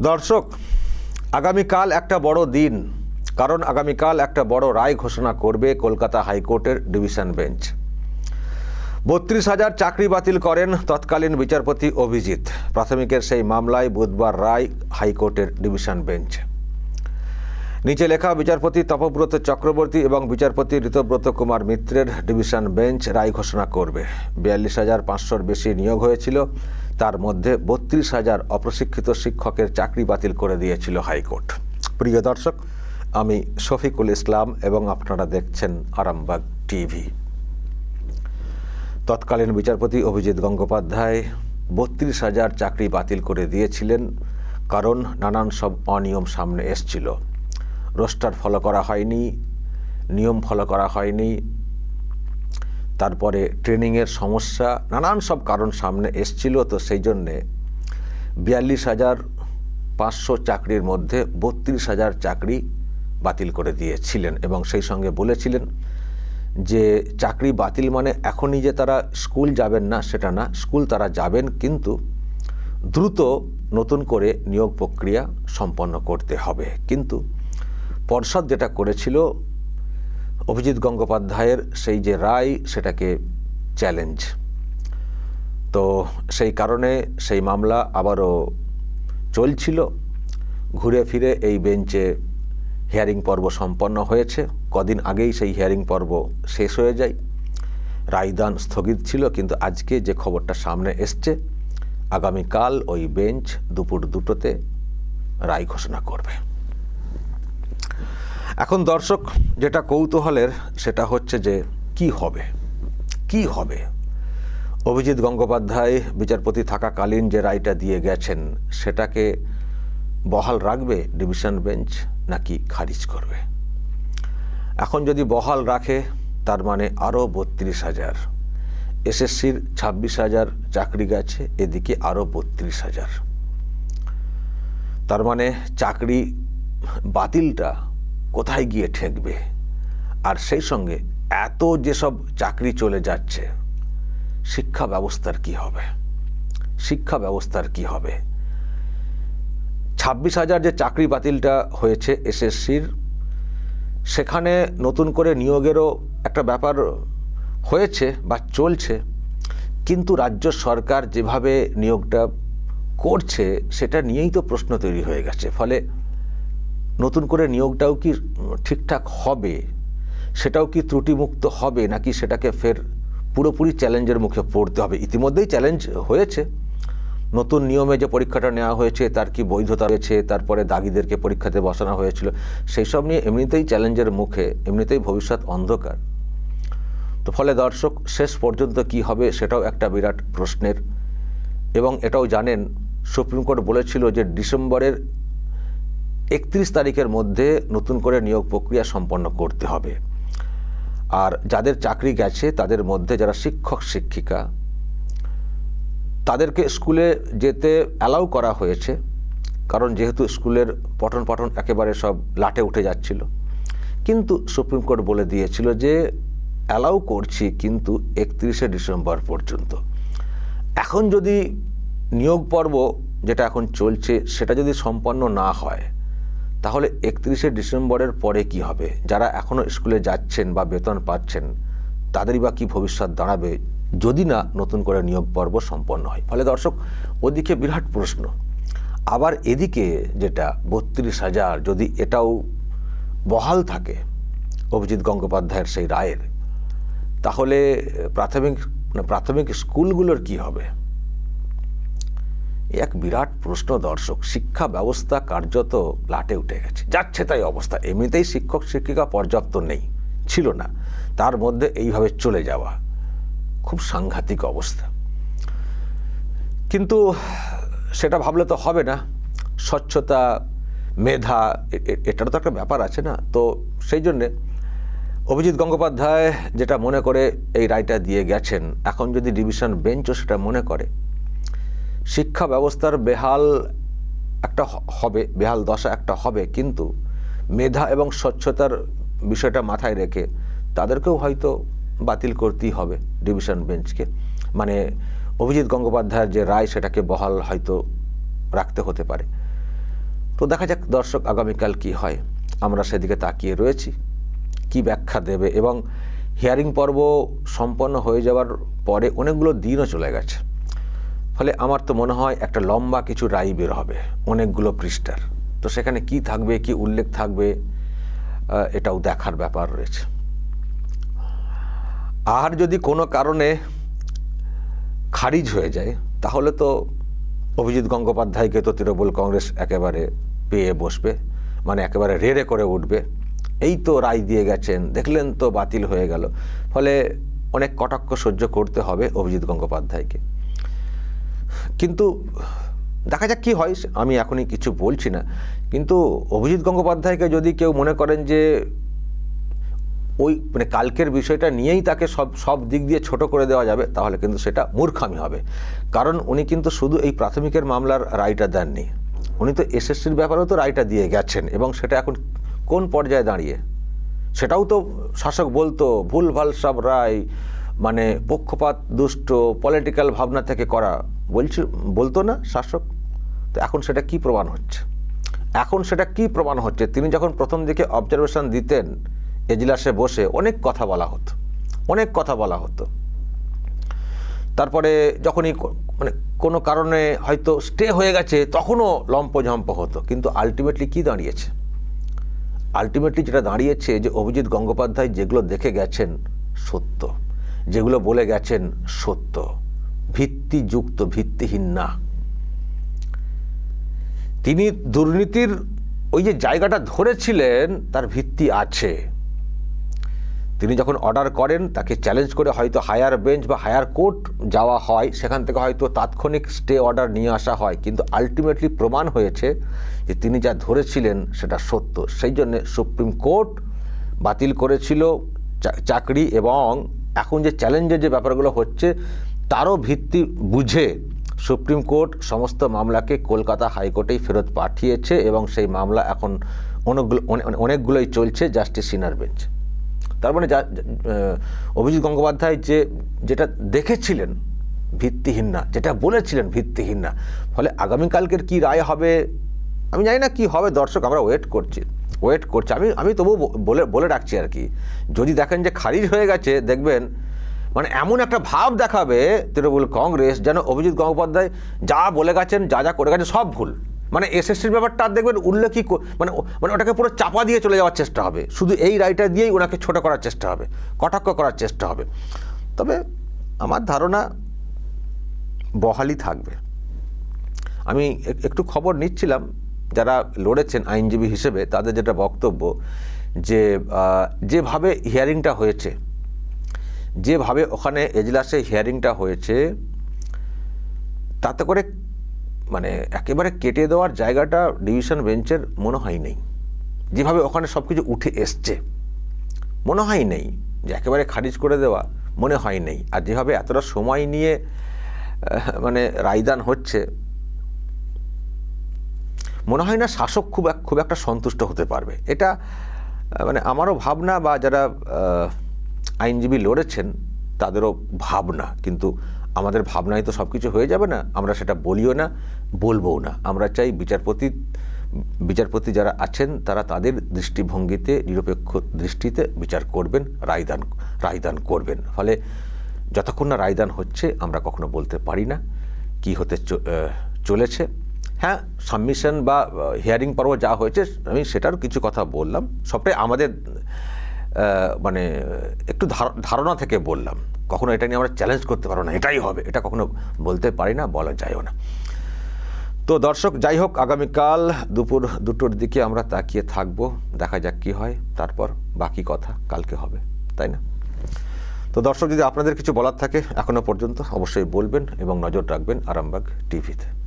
দর্শক, আগামীকাল একটা বড় দিন, কারণ আগামীকাল একটা বড় রায় ঘোষণা করবে কলকাতা হাইকোর্টের ডিভিশন বেঞ্চ। বত্রিশ হাজার চাকরি বাতিল করেন তৎকালীন বিচারপতি অভিজিৎ। প্রাথমিকের সেই মামলায় বুধবার রায় হাইকোর্টের ডিভিশন বেঞ্চ। নিচে লেখা, বিচারপতি তপব্রত চক্রবর্তী এবং বিচারপতি ঋতব্রত কুমার মিত্রের ডিভিশন বেঞ্চ রায় ঘোষণা করবে। বিয়াল্লিশ হাজার পাঁচশোর বেশি নিয়োগ হয়েছিল, তার মধ্যে বত্রিশ হাজার অপ্রশিক্ষিত শিক্ষকের চাকরি বাতিল করে দিয়েছিল হাইকোর্ট। প্রিয় দর্শক, আমি শফিকুল ইসলাম এবং আপনারা দেখছেন আরামবাগ টিভি। তৎকালীন বিচারপতি অভিজিৎ গঙ্গোপাধ্যায় বত্রিশ হাজার চাকরি বাতিল করে দিয়েছিলেন, কারণ নানান সব অনিয়ম সামনে এসছিল। রোস্টার ফলো করা হয়নি, নিয়ম ফলো করা হয়নি। তারপরে ট্রেনিংয়ের সমস্যা, নানান সব কারণ সামনে এসছিল। তো সেই জন্যে বিয়াল্লিশ হাজার পাঁচশো চাকরির মধ্যে বত্রিশ হাজার চাকরি বাতিল করে দিয়েছিলেন এবং সেই সঙ্গে বলেছিলেন যে, চাকরি বাতিল মানে এখনই যে তারা স্কুল যাবেন না, সেটা না। স্কুল তারা যাবেন, কিন্তু দ্রুত নতুন করে নিয়োগ প্রক্রিয়া সম্পন্ন করতে হবে। কিন্তু পর্ষদ যেটা করেছিল, অভিজিৎ গঙ্গোপাধ্যায়ের সেই যে রায়, সেটাকে চ্যালেঞ্জ তো সেই কারণে সেই মামলা আবারও চলছিল। ঘুরে ফিরে এই বেঞ্চে হিয়ারিং পর্ব সম্পন্ন হয়েছে। কদিন আগেই সেই হিয়ারিং পর্ব শেষ হয়ে যায়। রায়দান স্থগিত ছিল, কিন্তু আজকে যে খবরটা সামনে এসছে, আগামীকাল ওই বেঞ্চ দুপুর দুটোতে রায় ঘোষণা করবে। এখন দর্শক, যেটা কৌতূহলের, সেটা হচ্ছে যে কি হবে? কি হবে? অভিজিৎ গঙ্গোপাধ্যায় বিচারপতি থাকাকালীন যে রায়টা দিয়ে গেছেন, সেটাকে বহাল রাখবে ডিভিশন বেঞ্চ নাকি খারিজ করবে? এখন যদি বহাল রাখে, তার মানে আরও বত্রিশ হাজার। এসএসসির ছাব্বিশ হাজার চাকরি গেছে, এদিকে আরও বত্রিশ হাজার। তার মানে চাকরি বাতিলটা কোথায় গিয়ে ঠেকবে? আর সেই সঙ্গে এত যেসব চাকরি চলে যাচ্ছে, শিক্ষা ব্যবস্থার কি হবে? শিক্ষা ব্যবস্থার কি হবে? ছাব্বিশ হাজার যে চাকরি বাতিলটা হয়েছে এসএসসির, সেখানে নতুন করে নিয়োগেরও একটা ব্যাপার হয়েছে বা চলছে, কিন্তু রাজ্য সরকার যেভাবে নিয়োগটা করছে, সেটা নিয়েই তো প্রশ্ন তৈরি হয়ে গেছে। ফলে নতুন করে নিয়োগটাও কি ঠিকঠাক হবে? সেটাও কি ত্রুটিমুক্ত হবে? নাকি সেটাকে ফের পুরোপুরি চ্যালেঞ্জের মুখে পড়তে হবে? ইতিমধ্যেই চ্যালেঞ্জ হয়েছে। নতুন নিয়মে যে পরীক্ষাটা নেওয়া হয়েছে, তার কি বৈধতা রয়েছে? তারপরে দাগিদেরকে পরীক্ষাতে বসানো হয়েছিল। সেই সব নিয়ে এমনিতেই চ্যালেঞ্জের মুখে, এমনিতেই ভবিষ্যৎ অন্ধকার। তো ফলে দর্শক, শেষ পর্যন্ত কি হবে সেটাও একটা বিরাট প্রশ্নের। এবং এটাও জানেন, সুপ্রিম কোর্ট বলেছিল যে ডিসেম্বরের একত্রিশ তারিখের মধ্যে নতুন করে নিয়োগ প্রক্রিয়া সম্পন্ন করতে হবে। আর যাদের চাকরি গেছে, তাদের মধ্যে যারা শিক্ষক, শিক্ষিকা, তাদেরকে স্কুলে যেতে অ্যালাউ করা হয়েছে। কারণ যেহেতু স্কুলের পঠন পাঠন একেবারে সব লাটে উঠে যাচ্ছিল। কিন্তু সুপ্রিম কোর্ট বলে দিয়েছিল যে অ্যালাউ করছি কিন্তু একত্রিশে ডিসেম্বর পর্যন্ত। এখন যদি নিয়োগ পর্ব যেটা এখন চলছে, সেটা যদি সম্পন্ন না হয় তাহলে একত্রিশে ডিসেম্বরের পরে কি হবে? যারা এখনও স্কুলে যাচ্ছেন বা বেতন পাচ্ছেন, তাদেরই বা কী ভবিষ্যৎ দাঁড়াবে যদি না নতুন করে নিয়োগ পর্ব সম্পন্ন হয়? ফলে দর্শক, ওদিকে বিরাট প্রশ্ন। আবার এদিকে যেটা, বত্রিশ হাজার যদি এটাও বহাল থাকে অভিজিৎ গঙ্গোপাধ্যায়ের সেই রায়ের, তাহলে প্রাথমিক প্রাথমিক স্কুলগুলোর কি হবে? এক বিরাট প্রশ্ন, দর্শক। শিক্ষা ব্যবস্থা কার্যত লাটে উঠে গেছে। যাচ্ছে তাই অবস্থা। এমনিতেই শিক্ষক, শিক্ষিকা পর্যাপ্ত নেই। ছিল না। তার মধ্যে এইভাবে চলে যাওয়া খুব সাংঘাতিক অবস্থা। কিন্তু সেটা ভাবলে তো হবে না। স্বচ্ছতা, মেধা এটারও তো একটা ব্যাপার আছে না? তো সেই জন্যে অভিজিৎ গঙ্গোপাধ্যায় যেটা মনে করে এই রায়টা দিয়ে গেছেন, এখন যদি ডিভিশন বেঞ্চও সেটা মনে করে শিক্ষা ব্যবস্থার বেহাল একটা হবে, বেহাল দশা একটা হবে, কিন্তু মেধা এবং স্বচ্ছতার বিষয়টা মাথায় রেখে তাদেরকেও হয়তো বাতিল করতেই হবে ডিভিশন বেঞ্চকে। মানে অভিজিৎ গঙ্গোপাধ্যায়ের যে রায় সেটাকে বহাল হয়তো রাখতে হতে পারে। তো দেখা যাক দর্শক আগামীকাল কি হয়। আমরা সেদিকে তাকিয়ে রয়েছি। কি ব্যাখ্যা দেবে? এবং হিয়ারিং পর্ব সম্পন্ন হয়ে যাওয়ার পরে অনেকগুলো দিনও চলে গেছে। ফলে আমার তো মনে হয় একটা লম্বা কিছু রায় বের হবে, অনেকগুলো পৃষ্ঠার। তো সেখানে কি থাকবে, কি উল্লেখ থাকবে এটাও দেখার ব্যাপার রয়েছে। আর যদি কোনো কারণে খারিজ হয়ে যায়, তাহলে তো অভিজিৎ গঙ্গোপাধ্যায়কে তো তৃণমূল কংগ্রেস একেবারে পেয়ে বসবে মানে একেবারে রেড়ে করে উঠবে। এই তো রায় দিয়ে গেছেন, দেখলেন তো বাতিল হয়ে গেল। ফলে অনেক কটাক্ষ সহ্য করতে হবে অভিজিৎ গঙ্গোপাধ্যায়কে। কিন্তু দেখা যাক কি হয়, আমি এখনই কিছু বলছি না। কিন্তু অভিজিৎ গঙ্গোপাধ্যায়কে যদি কেউ মনে করেন যে ওই মানে কালকের বিষয়টা নিয়েই তাকে সব সব দিক দিয়ে ছোট করে দেওয়া যাবে, তাহলে কিন্তু সেটা মূর্খামি হবে। কারণ উনি কিন্তু শুধু এই প্রাথমিকের মামলার রায়টা দেননি। উনি তো এসএসসির ব্যাপারেও তো রায়টা দিয়ে গেছেন এবং সেটা এখন কোন পর্যায়ে দাঁড়িয়ে? সেটাও তো শাসক বলতো, ভুলভাল সব রায় মানে পক্ষপাত, দুষ্ট পলিটিক্যাল ভাবনা থেকে করা। বলছি, বলতো না শাসক? তো এখন সেটা কি প্রমাণ হচ্ছে? এখন সেটা কি প্রমাণ হচ্ছে? তিনি যখন প্রথম দিকে অবজারভেশন দিতেন এজলাসে বসে অনেক কথা বলা হতো, অনেক কথা বলা হতো। তারপরে যখনই মানে কোনো কারণে হয়তো স্টে হয়ে গেছে, তখনও লম্পঝম্প হতো। কিন্তু আলটিমেটলি কি দাঁড়িয়েছে? আলটিমেটলি যেটা দাঁড়িয়েছে যে অভিজিৎ গঙ্গোপাধ্যায় যেগুলো দেখে গেছেন সত্য, যেগুলো বলে গেছেন সত্য। ভিত্তিযুক্ত, ভিত্তিহীন না। তিনি দুর্নীতির ওই যে জায়গাটা ধরেছিলেন, তার ভিত্তি আছে। তিনি যখন অর্ডার করেন, তাকে চ্যালেঞ্জ করে হয়তো হায়ার বেঞ্চ বা হায়ার কোর্ট যাওয়া হয়, সেখান থেকে হয়তো তাৎক্ষণিক স্টে অর্ডার নিয়ে আসা হয়। কিন্তু আলটিমেটলি প্রমাণ হয়েছে যে তিনি যা ধরেছিলেন, সেটা সত্য। সেই জন্যে সুপ্রিম কোর্ট বাতিল করেছিল চাকরি এবং এখন যে চ্যালেঞ্জের যে ব্যাপারগুলো হচ্ছে তারও ভিত্তি বুঝে সুপ্রিম কোর্ট সমস্ত মামলাকে কলকাতা হাইকোর্টেই ফেরত পাঠিয়েছে এবং সেই মামলা এখন অনেকগুলো অনেকগুলোই চলছে জাস্টিস সিনার বেঞ্চ। তার মানে যা অভিজিৎ গঙ্গোপাধ্যায় যে, যেটা দেখেছিলেন ভিত্তিহীন না, যেটা বলেছিলেন ভিত্তিহীন না, ফলে আগামীকালকের কি রায় হবে, আমি জানি না কি হবে, দর্শক আমরা ওয়েট করছি ওয়েট করছি। আমি আমি তবু বলে বলে রাখছি আর কি। যদি দেখেন যে খারিজ হয়ে গেছে, দেখবেন মানে এমন একটা ভাব দেখাবে তৃণমূল কংগ্রেস যেন অভিজিৎ গঙ্গোপাধ্যায় যা বলে গেছেন, যা যা করে গেছেন, সব ভুল। মানে এসএসসির ব্যাপারটা দেখবেন উল্লেখই মানে মানে ওটাকে পুরো চাপা দিয়ে চলে যাওয়ার চেষ্টা হবে। শুধু এই রায়টা দিয়েই ওনাকে ছোট করার চেষ্টা হবে, কটাক্ষ করার চেষ্টা হবে। তবে আমার ধারণা বহালি থাকবে। আমি এক- একটু খবর নিচ্ছিলাম, যারা লড়েছেন আইনজীবী হিসেবে, তাদের যেটা বক্তব্য যে যেভাবে হিয়ারিংটা হয়েছে যেভাবে ওখানে এজলাসে হিয়ারিংটা হয়েছে, তাতে করে মানে একেবারে কেটে দেওয়ার জায়গাটা ডিভিশন বেঞ্চের মনে হয় নেই। যেভাবে ওখানে সব কিছু উঠে এসছে, মনে হয় নেই যে একেবারে খারিজ করে দেওয়া, মনে হয় নেই। আর যেভাবে এতটা সময় নিয়ে মানে রায়দান হচ্ছে, মনে হয় না শাসক খুব এক- খুব একটা সন্তুষ্ট হতে পারবে। এটা মানে আমারও ভাবনা বা যারা আইনজীবী লড়েছেন, তাদেরও ভাবনা, কিন্তু আমাদের ভাবনায় তো সব কিছু হয়ে যাবে না, আমরা সেটা বলিও না, বলবও না। আমরা চাই বিচারপতি বিচারপতি যারা আছেন, তারা তাদের দৃষ্টিভঙ্গিতে, নিরপেক্ষ দৃষ্টিতে বিচার করবেন, রায়দান রায়দান করবেন। ফলে যতক্ষণ না রায়দান হচ্ছে, আমরা কখনো বলতে পারি না কি হতে চলেছে। হ্যাঁ সাবমিশন বা হিয়ারিং পর্ব যা হয়েছে, আমি সেটারও কিছু কথা বললাম। সবটাই আমাদের মানে একটু ধার- ধারণা থেকে বললাম। কখনো এটা নিয়ে আমরা চ্যালেঞ্জ করতে পারব না, এটাই হবে। এটা কখনো বলতে পারি না, বলা যায়ও না। তো দর্শক, যাই হোক, আগামীকাল দুপুর দুটোর দিকে আমরা তাকিয়ে থাকব, দেখা যাক কি হয়, তারপর বাকি কথা কালকে হবে, তাই না? তো দর্শক, যদি আপনাদের কিছু বলার থাকে এখনও পর্যন্ত অবশ্যই বলবেন এবং নজর রাখবেন আরামবাগ টিভিতে।